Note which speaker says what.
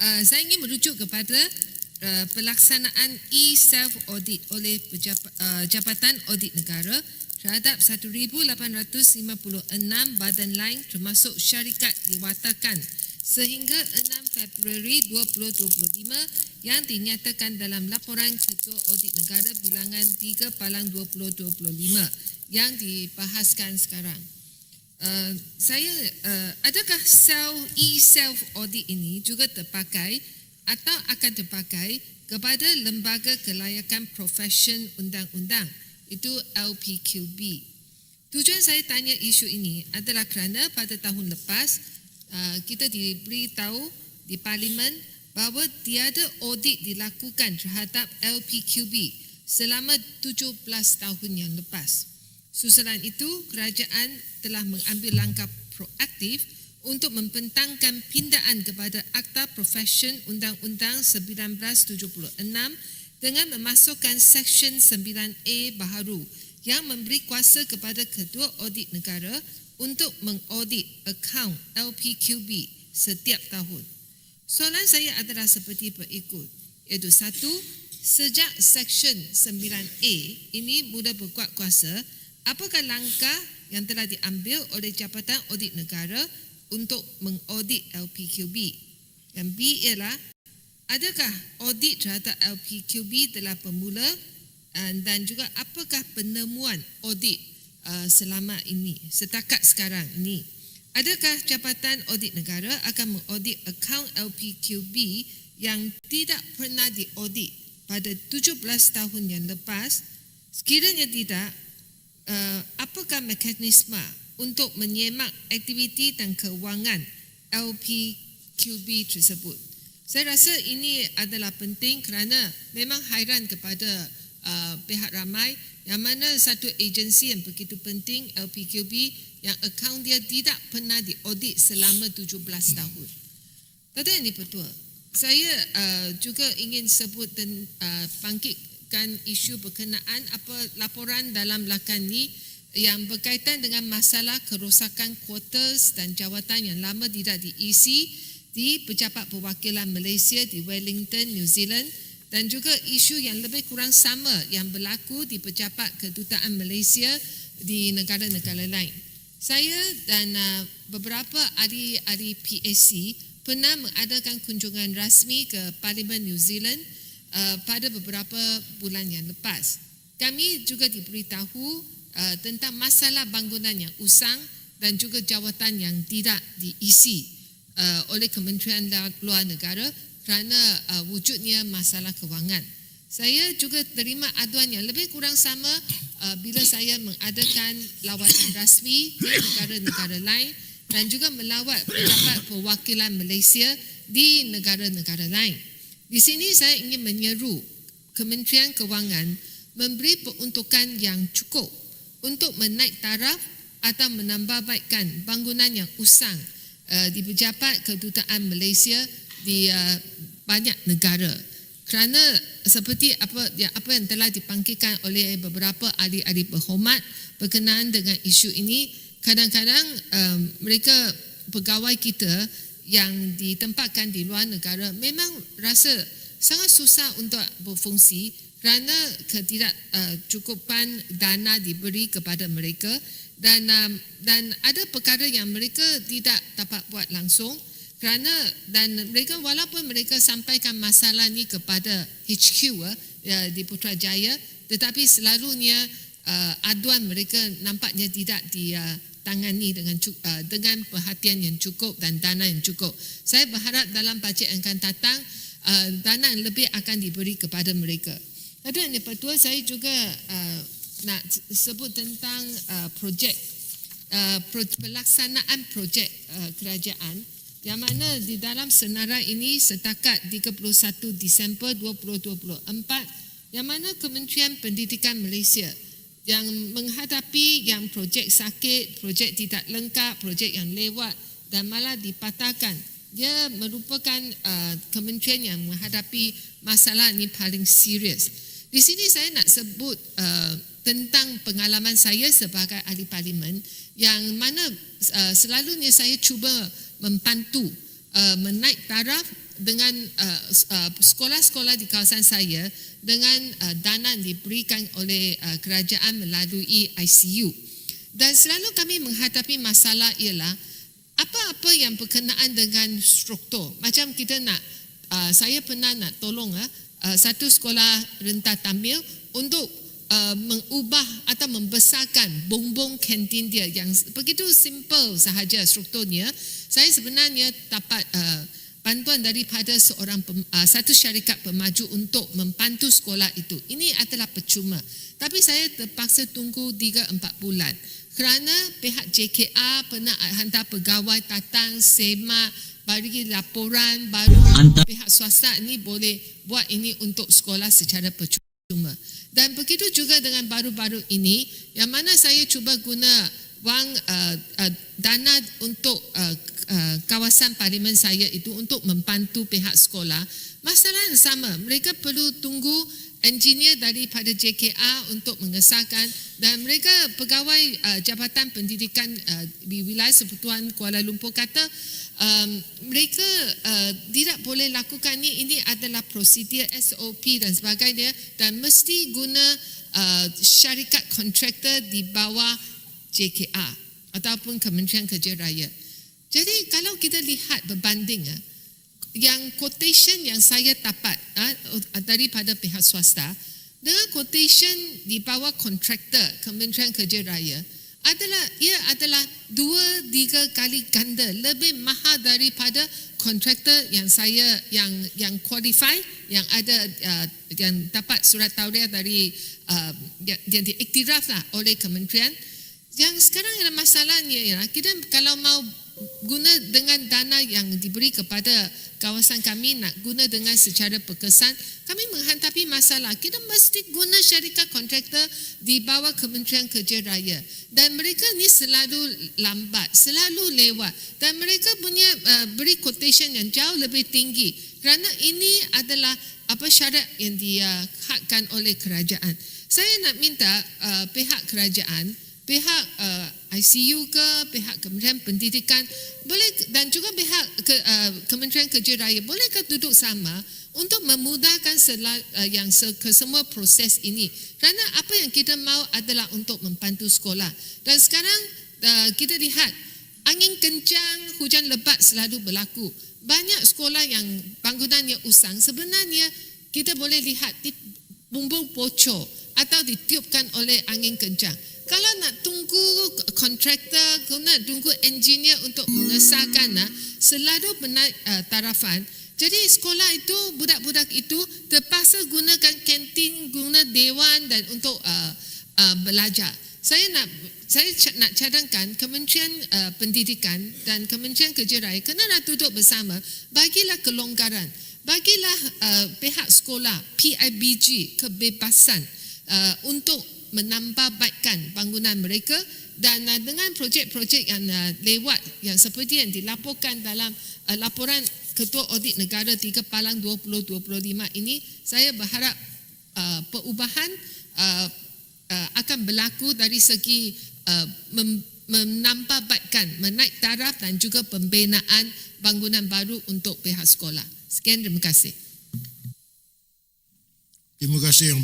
Speaker 1: uh, saya ingin merujuk kepada uh, pelaksanaan e-self audit oleh Pejap- uh, Jabatan Audit Negara terhadap 1856 badan lain termasuk syarikat diwatakan sehingga 6 Februari 2025 yang dinyatakan dalam laporan Ketua Audit Negara bilangan 3 Palang 2025 yang dibahaskan sekarang. Uh, saya uh, adakah self e-self audit ini juga terpakai atau akan terpakai kepada lembaga kelayakan profesion undang-undang itu LPQB. Tujuan saya tanya isu ini adalah kerana pada tahun lepas uh, kita diberitahu di parlimen bahawa tiada audit dilakukan terhadap LPQB selama 17 tahun yang lepas. Susulan itu, kerajaan telah mengambil langkah proaktif untuk membentangkan pindaan kepada Akta Profession Undang-Undang 1976 dengan memasukkan Seksyen 9A baharu yang memberi kuasa kepada Ketua Audit Negara untuk mengaudit akaun LPQB setiap tahun. Soalan saya adalah seperti berikut, iaitu satu, sejak Seksyen 9A ini mula berkuat kuasa, apakah langkah yang telah diambil oleh Jabatan Audit Negara untuk mengaudit LPQB? Yang B ialah, adakah audit terhadap LPQB telah bermula uh, dan juga apakah penemuan audit uh, selama ini, setakat sekarang ini? Adakah Jabatan Audit Negara akan mengaudit akaun LPQB yang tidak pernah diaudit pada 17 tahun yang lepas? Sekiranya tidak, uh, apakah mekanisme untuk menyemak aktiviti dan kewangan LPQB tersebut? Saya rasa ini adalah penting kerana memang hairan kepada uh, pihak ramai yang mana satu agensi yang begitu penting LPQB yang akaun dia tidak pernah diaudit selama 17 tahun. Tadi ini betul. Saya uh, juga ingin sebut dan uh, bangkitkan isu berkenaan apa laporan dalam belakang ini yang berkaitan dengan masalah kerosakan quarters dan jawatan yang lama tidak diisi di Pejabat Perwakilan Malaysia di Wellington, New Zealand dan juga isu yang lebih kurang sama yang berlaku di Pejabat Kedutaan Malaysia di negara-negara lain. Saya dan uh, beberapa ahli-ahli PAC pernah mengadakan kunjungan rasmi ke Parlimen New Zealand uh, pada beberapa bulan yang lepas. Kami juga diberitahu uh, tentang masalah bangunan yang usang dan juga jawatan yang tidak diisi uh, oleh Kementerian Luar Negara kerana uh, wujudnya masalah kewangan. Saya juga terima aduan yang lebih kurang sama uh, bila saya mengadakan lawatan rasmi ke negara-negara lain dan juga melawat pejabat perwakilan Malaysia di negara-negara lain. Di sini saya ingin menyeru Kementerian Kewangan memberi peruntukan yang cukup untuk menaik taraf atau menambahbaikkan bangunan yang usang uh, di pejabat kedutaan Malaysia di uh, banyak negara. Kerana seperti apa yang apa yang telah dipangkitkan oleh beberapa ahli-ahli berhormat berkenaan dengan isu ini, kadang-kadang um, mereka pegawai kita yang ditempatkan di luar negara memang rasa sangat susah untuk berfungsi kerana ketidakcukupan uh, dana diberi kepada mereka dan um, dan ada perkara yang mereka tidak dapat buat langsung kerana dan mereka walaupun mereka sampaikan masalah ni kepada HQ uh, di Putrajaya tetapi selalunya uh, aduan mereka nampaknya tidak ditangani dengan uh, dengan perhatian yang cukup dan dana yang cukup. Saya berharap dalam bajet yang akan datang uh, dana yang lebih akan diberi kepada mereka. Tapi yang kedua saya juga uh, nak sebut tentang uh, projek uh, pro, pelaksanaan projek uh, kerajaan yang mana di dalam senarai ini setakat 31 Disember 2024 yang mana Kementerian Pendidikan Malaysia yang menghadapi yang projek sakit, projek tidak lengkap, projek yang lewat dan malah dipatahkan. Dia merupakan uh, kementerian yang menghadapi masalah ini paling serius. Di sini saya nak sebut uh, tentang pengalaman saya sebagai ahli parlimen yang mana uh, selalunya saya cuba membantu uh, menaik taraf dengan uh, uh, sekolah-sekolah di kawasan saya dengan uh, dana yang diberikan oleh uh, kerajaan melalui ICU. Dan selalu kami menghadapi masalah ialah apa-apa yang berkenaan dengan struktur. Macam kita nak, uh, saya pernah nak tolong uh, uh, satu sekolah rentas Tamil untuk uh, mengubah atau membesarkan bongbong kantin dia yang begitu simple sahaja strukturnya. Saya sebenarnya dapat uh, bantuan daripada seorang uh, satu syarikat pemaju untuk membantu sekolah itu. Ini adalah percuma. Tapi saya terpaksa tunggu 3-4 bulan kerana pihak JKR pernah hantar pegawai datang semak bagi laporan baru
Speaker 2: Anta-
Speaker 1: pihak swasta ini boleh buat ini untuk sekolah secara percuma. Dan begitu juga dengan baru-baru ini yang mana saya cuba guna wang uh, uh, dana untuk uh, uh, kawasan parlimen saya itu untuk membantu pihak sekolah. Masalah yang sama, mereka perlu tunggu engineer daripada JKR untuk mengesahkan dan mereka pegawai uh, Jabatan Pendidikan uh, di wilayah Persekutuan Kuala Lumpur kata um, mereka uh, tidak boleh lakukan ini ini adalah prosedur SOP dan sebagainya dan mesti guna uh, syarikat kontraktor di bawah JKR ataupun Kementerian Kerja Raya. Jadi kalau kita lihat berbanding ah, yang quotation yang saya dapat ah, daripada pihak swasta dengan quotation di bawah kontraktor Kementerian Kerja Raya adalah ia adalah dua tiga kali ganda lebih mahal daripada kontraktor yang saya yang yang qualify yang ada uh, yang dapat surat tauliah dari uh, yang, yang diiktiraf lah oleh kementerian. Yang sekarang ada masalahnya ya kita kalau mau guna dengan dana yang diberi kepada kawasan kami nak guna dengan secara berkesan kami menghadapi masalah. Kita mesti guna syarikat kontraktor di bawah Kementerian Kerja Raya. Dan mereka ni selalu lambat selalu lewat. Dan mereka punya uh, beri quotation yang jauh lebih tinggi. Kerana ini adalah apa syarat yang dihakkan oleh kerajaan. Saya nak minta uh, pihak kerajaan pihak uh, ICU ke pihak Kementerian Pendidikan boleh dan juga pihak ke, uh, Kementerian Kerja Raya bolehkah duduk sama untuk memudahkan sela, uh, yang ke semua proses ini? Kerana apa yang kita mau adalah untuk membantu sekolah. Dan sekarang uh, kita lihat angin kencang hujan lebat selalu berlaku. Banyak sekolah yang bangunannya usang. Sebenarnya kita boleh lihat di bumbung bocor atau ditiupkan oleh angin kencang kalau nak tunggu kontraktor, kalau nak tunggu engineer untuk mengesahkan, ah, selalu menaik uh, tarafan. Jadi sekolah itu, budak-budak itu terpaksa gunakan kantin, guna dewan dan untuk uh, uh, belajar. Saya nak saya nak cadangkan Kementerian uh, Pendidikan dan Kementerian Kerja Raya kena nak duduk bersama, bagilah kelonggaran, bagilah uh, pihak sekolah PIBG kebebasan uh, untuk menambah baikkan bangunan mereka dan uh, dengan projek-projek yang uh, lewat yang seperti yang dilaporkan dalam uh, laporan Ketua Audit Negara 3 Palang 2025 ini saya berharap uh, perubahan uh, uh, akan berlaku dari segi uh, mem- menambah baikkan menaik taraf dan juga pembinaan bangunan baru untuk pihak sekolah. Sekian terima kasih.
Speaker 3: Terima kasih yang